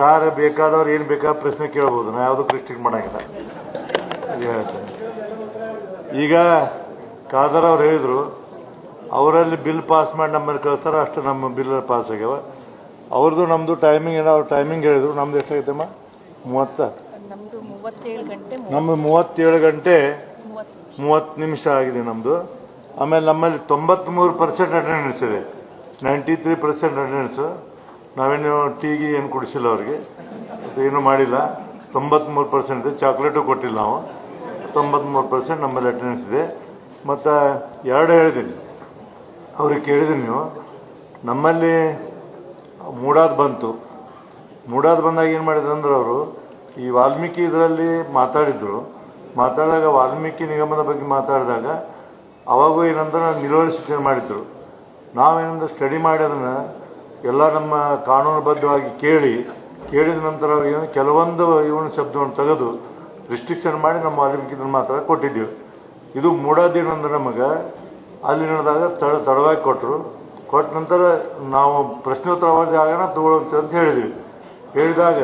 ಯಾರು ಬೇಕಾದವ್ರು ಏನು ಬೇಕಾದ ಪ್ರಶ್ನೆ ಕೇಳ್ಬೋದು. ನಾ ಯಾವುದೂ ರಿಸ್ಟ್ರಿಕ್ಟ್ ಮಾಡಂಗಿಲ್ಲ. ಈಗ ಖಾದರ್ ಅವ್ರು ಹೇಳಿದರು ಅವರಲ್ಲಿ ಬಿಲ್ ಪಾಸ್ ಮಾಡಿ ನಮ್ಮಲ್ಲಿ ಕಳಿಸ್ತಾರೆ ಅಷ್ಟು ನಮ್ಮ ಬಿಲ್ ಪಾಸ್ ಆಗ್ಯಾವ. ಅವ್ರದ್ದು ನಮ್ಮದು ಟೈಮಿಂಗ್ ಏನೋ ಅವ್ರ ಟೈಮಿಂಗ್ ಹೇಳಿದ್ರು. ನಮ್ದು ಎಷ್ಟಾಗೈತಮ್ಮ? ಮೂವತ್ತ. ನಮ್ದು ಮೂವತ್ತೇಳು ಗಂಟೆ ಮೂವತ್ತು ನಿಮಿಷ ಆಗಿದೆ ನಮ್ದು. ಆಮೇಲೆ ನಮ್ಮಲ್ಲಿ ತೊಂಬತ್ಮೂರು ಪರ್ಸೆಂಟ್ ಅಟೆಂಡೆನ್ಸ್ ಇದೆ. ನೈಂಟಿ ತ್ರೀ ಪರ್ಸೆಂಟ್ ಅಟೆಂಡೆನ್ಸ್ ನಾವೇನು ಟೀಗೆ ಏನು ಕುಡಿಸಿಲ್ಲ ಅವ್ರಿಗೆ. ಏನು ಮಾಡಿಲ್ಲ. ತೊಂಬತ್ಮೂರು ಪರ್ಸೆಂಟ್ ಇದೆ. ಚಾಕ್ಲೇಟು ಕೊಟ್ಟಿಲ್ಲ ನಾವು. ತೊಂಬತ್ಮೂರು ಪರ್ಸೆಂಟ್ ನಮ್ಮಲ್ಲಿ ಅಟೆಂಡೆನ್ಸ್ ಇದೆ. ಮತ್ತು ಎರಡು ಹೇಳಿದ್ದೀನಿ. ಅವ್ರಿಗೆ ಕೇಳಿದ್ದೀನಿ ನೀವು. ನಮ್ಮಲ್ಲಿ ಮೂಡಾದ್ ಬಂತು. ಮೂಡಾದ್ ಬಂದಾಗ ಏನು ಮಾಡಿದ್ರು ಅಂದ್ರೆ ಅವರು, ಈ ವಾಲ್ಮೀಕಿ ಇದರಲ್ಲಿ ಮಾತಾಡಿದ್ರು. ಮಾತಾಡಿದಾಗ ವಾಲ್ಮೀಕಿ ನಿಗಮದ ಬಗ್ಗೆ ಮಾತಾಡಿದಾಗ ಅವಾಗೂ ಏನಂದ್ರೆ ನಿರ್ವಹಣೆ ಸೂಚನೆ ಮಾಡಿದ್ರು. ನಾವೇನಂದ್ರೆ ಸ್ಟಡಿ ಮಾಡಿ ಅದನ್ನ ಎಲ್ಲ ನಮ್ಮ ಕಾನೂನುಬದ್ಧವಾಗಿ ಕೇಳಿ, ಕೇಳಿದ ನಂತರ ಏನು ಕೆಲವೊಂದು ಇವನ ಶಬ್ದವನ್ನು ತೆಗೆದು ರಿಸ್ಟ್ರಿಕ್ಷನ್ ಮಾಡಿ ನಮ್ಮ ಅಲ್ಲಿ ಮಾತ್ರ ಕೊಟ್ಟಿದ್ದೀವಿ. ಇದು ಮೂಡಾದೇನಂದ್ರೆ ನಮಗೆ, ಅಲ್ಲಿ ನಡೆದಾಗ ತಡ, ತಡವಾಗಿ ಕೊಟ್ಟರು ಕೊಟ್ಟ ನಂತರ ನಾವು ಪ್ರಶ್ನೋತ್ತರ ಜಾಗನ ತಗೊಳ್ಳುವಂತೆ ಅಂತ ಹೇಳಿದ್ವಿ. ಹೇಳಿದಾಗ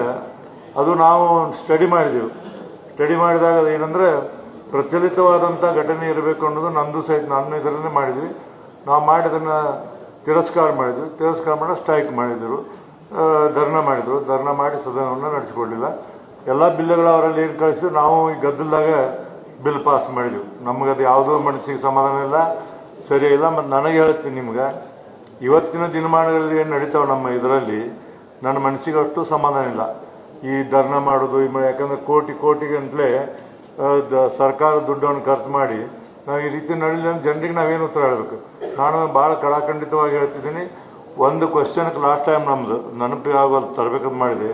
ಅದು ನಾವು ಸ್ಟಡಿ ಮಾಡಿದೆವು. ಸ್ಟಡಿ ಮಾಡಿದಾಗ ಏನಂದರೆ ಪ್ರಚಲಿತವಾದಂಥ ಘಟನೆ ಇರಬೇಕು ಅನ್ನೋದು ನಂದು ಸಹಿತ, ನಾನು ಇದರಲ್ಲೇ ಮಾಡಿದ್ವಿ. ನಾವು ಮಾಡಿದನ್ನ ತಿರಸ್ಕಾರ ಮಾಡಿದರು. ತಿರಸ್ಕಾರ ಮಾಡಿ ಸ್ಟ್ರೈಕ್ ಮಾಡಿದರು. ಧರ್ಣ ಮಾಡಿದರು. ಧರ್ಣ ಮಾಡಿ ಸದನವನ್ನು ನಡೆಸಿಕೊಳ್ಳಿಲ್ಲ ಎಲ್ಲ ಬಿಲ್ಲುಗಳು ಅವರಲ್ಲಿ ಏನು ಕಳಿಸಿದ್ರು, ನಾವು ಈ ಗದ್ದಲದಾಗ ಬಿಲ್ ಪಾಸ್ ಮಾಡಿದ್ವಿ. ನಮ್ಗೆ ಅದು ಯಾವುದೋ ಮನಸ್ಸಿಗೆ ಸಮಾಧಾನ ಇಲ್ಲ, ಸರಿ ಇಲ್ಲ, ಮತ್ತು ನನಗೆ ಹೇಳ್ತೀನಿ ನಿಮ್ಗೆ. ಇವತ್ತಿನ ದಿನಮಾನಗಳಲ್ಲಿ ಏನು ನಡೀತಾವೆ ನಮ್ಮ ಇದರಲ್ಲಿ, ನನ್ನ ಮನಸ್ಸಿಗೆ ಅಷ್ಟು ಸಮಾಧಾನ ಇಲ್ಲ. ಈ ಧರ್ಣ ಮಾಡೋದು ಯಾಕಂದರೆ ಕೋಟಿ ಕೋಟಿ ಗಂಟ್ಲೆ ದ- ಸರ್ಕಾರ ದುಡ್ಡನ್ನು ಖರ್ಚು ಮಾಡಿ ನಾವು ಈ ರೀತಿ ನಡೀಲಿ ಅಂತ ಜನರಿಗೆ ನಾವೇನು ಉತ್ತರ ಹೇಳಬೇಕು? ನಾನು ಭಾಳ ಕಡಾಖಂಡಿತವಾಗಿ ಹೇಳ್ತಿದ್ದೀನಿ. ಒಂದು ಕ್ವಶನ್ಗೆ ಲಾಸ್ಟ್ ಟೈಮ್ ನಮ್ದು ನೆನಪಿಗೆ ಆಗೋದು ತರಬೇಕಂತ ಮಾಡಿದೆ.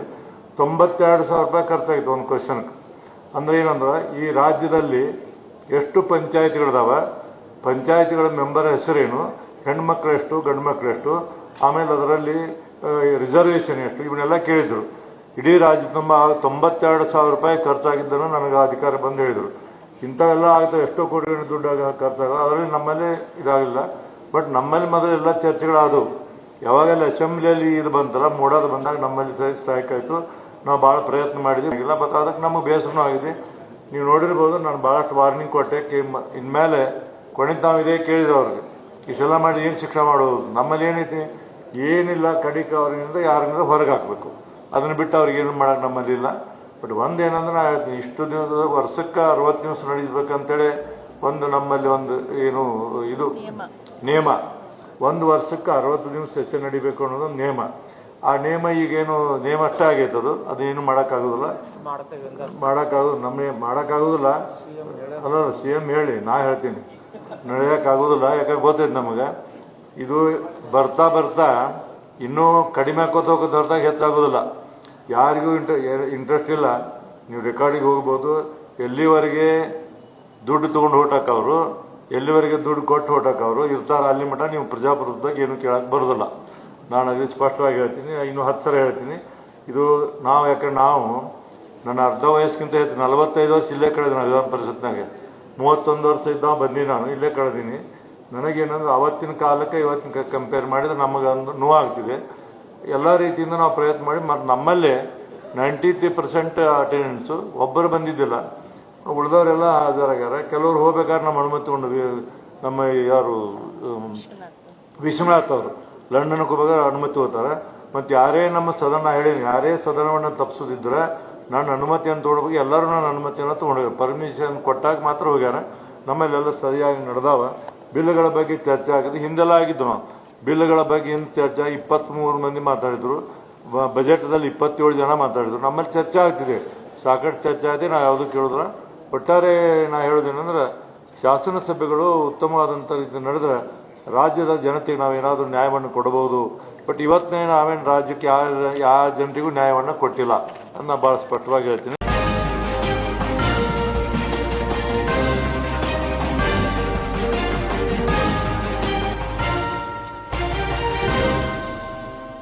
ತೊಂಬತ್ತೆರಡು ಸಾವಿರ ರೂಪಾಯಿ ಖರ್ಚಾಗಿತ್ತು ಒಂದು ಕ್ವಶನ್ಗೆ ಅಂದ್ರೆ ಏನಂದ್ರೆ, ಈ ರಾಜ್ಯದಲ್ಲಿ ಎಷ್ಟು ಪಂಚಾಯತಿಗಳಿದಾವ? ಪಂಚಾಯತಿಗಳ ಮೆಂಬರ್ ಹೆಸರೇನು? ಹೆಣ್ಮಕ್ಳು ಎಷ್ಟು? ಗಂಡು ಮಕ್ಳು ಎಷ್ಟು? ಆಮೇಲೆ ಅದರಲ್ಲಿ ರಿಸರ್ವೇಷನ್ ಎಷ್ಟು? ಇವನ್ನೆಲ್ಲ ಕೇಳಿದ್ರು. ಇಡೀ ರಾಜ್ಯ ತುಂಬ, ತೊಂಬತ್ತೆರಡು ಸಾವಿರ ರೂಪಾಯಿ ಖರ್ಚಾಗಿದ್ದನ್ನು ನನಗೆ ಅಧಿಕಾರ ಬಂದು ಹೇಳಿದರು. ಇಂಥವೆಲ್ಲ ಆಗ್ತವೆ ಎಷ್ಟೋ ಕೋಟಿಗಳನ್ನು ದುಡ್ಡು ಆಗ ಖರ್ಚಾಗ ಅದರಲ್ಲಿ ನಮ್ಮಲ್ಲಿ ಇದಾಗಿಲ್ಲ. ಬಟ್ ನಮ್ಮಲ್ಲಿ ಮೊದಲು ಎಲ್ಲ ಚರ್ಚೆಗಳಾದವು. ಯಾವಾಗೆಲ್ಲ ಅಸೆಂಬ್ಲಿಯಲ್ಲಿ ಇದು ಬಂತಲ್ಲ ಮೂಡೋದು ಬಂದಾಗ ನಮ್ಮಲ್ಲಿ ಸಹ ಸ್ಟ್ರೈಕ್ ಆಯಿತು. ನಾವು ಭಾಳ ಪ್ರಯತ್ನ ಮಾಡಿದ್ವಿ. ಇಲ್ಲ ಬಟ್ ಅದಕ್ಕೆ ನಮಗೆ ಬೇಸರನೂ ಆಗಿದೆ. ನೀವು ನೋಡಿರ್ಬೋದು, ನಾನು ಭಾಳಷ್ಟು ವಾರ್ನಿಂಗ್ ಕೊಟ್ಟೆ. ಕೇ ಇನ್ಮೇಲೆ ಕೊನೆಗೆ ನಾವು ಇದೇ ಕೇಳಿದ್ರು ಅವ್ರಿಗೆ. ಇಷ್ಟೆಲ್ಲ ಮಾಡಿ ಏನು ಶಿಕ್ಷೆ ಮಾಡೋದು? ನಮ್ಮಲ್ಲಿ ಏನೈತಿ? ಏನಿಲ್ಲ, ಕಡಿಕ ಅವ್ರಿಂದ ಯಾರಿಂದ ಹೊರಗೆ ಹಾಕಬೇಕು. ಅದನ್ನು ಬಿಟ್ಟು ಅವ್ರಿಗೆ ಏನು ಮಾಡೋಕ್ಕೆ ನಮ್ಮಲ್ಲಿ ಇಲ್ಲ. ಬಟ್ ಒಂದೇನಂದ್ರೆ ನಾ ಹೇಳ್ತೀನಿ ಇಷ್ಟು ದಿವಸ ವರ್ಷಕ್ಕೆ ಅರವತ್ತು ದಿವಸ ನಡೀಬೇಕಂತೇಳಿ ಒಂದು ನಮ್ಮಲ್ಲಿ ಒಂದು ಏನು ಇದು ನಿಯಮ. ನಿಯಮ. ಒಂದು ವರ್ಷಕ್ಕೆ ಅರವತ್ತು ದಿವಸ ಸೆಷನ್ ನಡಿಬೇಕು ಅನ್ನೋದು ಒಂದು ನಿಯಮ. ಆ ನಿಯಮ ಈಗೇನು ನಿಯಮ ಅಷ್ಟೇ ಆಗೈತೆ ಅದು. ಅದೇನು ಮಾಡೋಕ್ಕಾಗೋದಿಲ್ಲ. ಮಾಡೋಕ್ಕಾಗೋದು ನಮಗೆ ಮಾಡೋಕ್ಕಾಗೋದಿಲ್ಲ. ಅಲ್ಲ ಸಿ ಎಂ ಹೇಳಿ ನಾ ಹೇಳ್ತೀನಿ. ನಡೆಯೋಕ್ಕಾಗೋದಿಲ್ಲ. ಯಾಕಂದ್ರೆ ಗೊತ್ತೈತೆ ನಮಗೆ. ಇದು ಬರ್ತಾ ಬರ್ತಾ ಇನ್ನೂ ಕಡಿಮೆ ಹಾಕೋತ ಹೋಗೋದು ಹೊರತಾಗ ಹೆಚ್ಚಾಗೋದಿಲ್ಲ. ಯಾರಿಗೂ ಇಂಟ್ರ ಇಂಟ್ರೆಸ್ಟ್ ಇಲ್ಲ. ನೀವು ರೆಕಾರ್ಡಿಗೆ ಹೋಗ್ಬೋದು. ಎಲ್ಲಿವರೆಗೆ ದುಡ್ಡು ತಗೊಂಡು ಹೊರಟಾಕವ್ರು ಎಲ್ಲಿವರೆಗೆ ದುಡ್ಡು ಕೊಟ್ಟು ಹೊಟ್ಟಕ್ಕವರು ಇರ್ತಾರೆ ಅಲ್ಲಿ ಮಟ್ಟ ನೀವು ಪ್ರಜಾಪ್ರಭುತ್ವಕ್ಕೆ ಏನು ಕೇಳಕ್ಕೆ ಬರೋದಿಲ್ಲ. ನಾನು ಅದೇ ಸ್ಪಷ್ಟವಾಗಿ ಹೇಳ್ತೀನಿ, ಇನ್ನು ಹತ್ತು ಸಲ ಹೇಳ್ತೀನಿ. ಇದು ನಾವು, ಯಾಕಂದ್ರೆ ನಾವು ನನ್ನ ಅರ್ಧ ವಯಸ್ಸಿಗಿಂತ ಹೆಚ್ಚು, ನಲವತ್ತೈದು ವರ್ಷ ಇಲ್ಲೇ ಕಳೆದಿನಿ ವಿಧಾನ ಪರಿಷತ್ನಾಗೆ. ಮೂವತ್ತೊಂದು ವರ್ಷ ಇದ್ದ ಬಂದಿ ನಾನು, ಇಲ್ಲೇ ಕಳೆದೀನಿ. ನನಗೇನಂದ್ರೆ ಅವತ್ತಿನ ಕಾಲಕ್ಕೆ ಇವತ್ತಿನ ಕಂಪೇರ್ ಮಾಡಿದ್ರೆ ನಮಗೆ ನೋವಾಗ್ತಿದೆ. ಎಲ್ಲ ರೀತಿಯಿಂದ ನಾವು ಪ್ರಯತ್ನ ಮಾಡಿ ಮತ್ತು ನಮ್ಮಲ್ಲೇ ನೈಂಟಿ ತ್ರೀ ಪರ್ಸೆಂಟ್ ಅಟೆಂಡೆನ್ಸು ಒಬ್ಬರು ಬಂದಿದ್ದಿಲ್ಲ. ಉಳಿದವರೆಲ್ಲ ಹಾಜರಾಗ್ಯಾರ. ಕೆಲವರು ಹೋಗ್ಬೇಕಾದ್ರೆ ನಮ್ಮ ಅನುಮತಿ ಕೊಂಡು ನಮ್ಮ ಯಾರು ವಿಶ್ವನಾಥ್ ಅವರು. ಲಂಡನ್ಗೆ ಹೋಗ್ಬೇಕಾದ್ರೆ ಅನುಮತಿ ಹೋಗ್ತಾರೆ ಮತ್ತು ಯಾರೇ ನಮ್ಮ ಸದನ ಹೇಳೀನಿ ಯಾರೇ ಸದನವನ್ನು ತಪ್ಪಿಸೋದಿದ್ರೆ ನಾನು ಅನುಮತಿಯನ್ನು ತೊಗೊಳ್ಬೇಕು ಎಲ್ಲರೂ ನನ್ನ ಅನುಮತಿಯನ್ನು ತೊಗೊಂಡೋಗ್ಯಾರ ಪರ್ಮಿಷನ್ ಕೊಟ್ಟಾಗ ಮಾತ್ರ ಹೋಗ್ಯಾರ. ನಮ್ಮಲ್ಲೆಲ್ಲ ಸರಿಯಾಗಿ ನಡೆದಾವ. ಬಿಲ್ಗಳ ಬಗ್ಗೆ ಚರ್ಚೆ ಆಗಿದೆ. ಹಿಂದೆಲ್ಲ ಆಗಿದ್ದು ನಾವು. ಬಿಲ್ಗಳ ಬಗ್ಗೆ ಏನು ಚರ್ಚೆ? ಇಪ್ಪತ್ತ್ಮೂರು ಮಂದಿ ಮಾತಾಡಿದ್ರು. ಬಜೆಟ್ದಲ್ಲಿ ಇಪ್ಪತ್ತೇಳು ಜನ ಮಾತಾಡಿದ್ರು. ನಮ್ಮಲ್ಲಿ ಚರ್ಚೆ ಆಗ್ತಿದೆ. ಸಾಕಷ್ಟು ಚರ್ಚೆ ಆಗಿದೆ ನಾವು ಯಾವುದು ಕೇಳಿದ್ರ ಒಟ್ಟಾರೆ ನಾ ಹೇಳೋದೇನಂದ್ರೆ ಶಾಸನ ಸಭೆಗಳು ಉತ್ತಮವಾದಂಥ ರೀತಿ ನಡೆದ್ರೆ ರಾಜ್ಯದ ಜನತೆಗೆ ನಾವೇನಾದರೂ ನ್ಯಾಯವನ್ನು ಕೊಡಬಹುದು. ಬಟ್ ಇವತ್ತೇ ನಾವೇನು ರಾಜ್ಯಕ್ಕೆ ಯಾವ ಯಾವ ಜನರಿಗೂ ನ್ಯಾಯವನ್ನು ಕೊಟ್ಟಿಲ್ಲ ಅಂತ ನಾನು ಭಾಳ ಸ್ಪಷ್ಟವಾಗಿ ಹೇಳ್ತೀನಿ.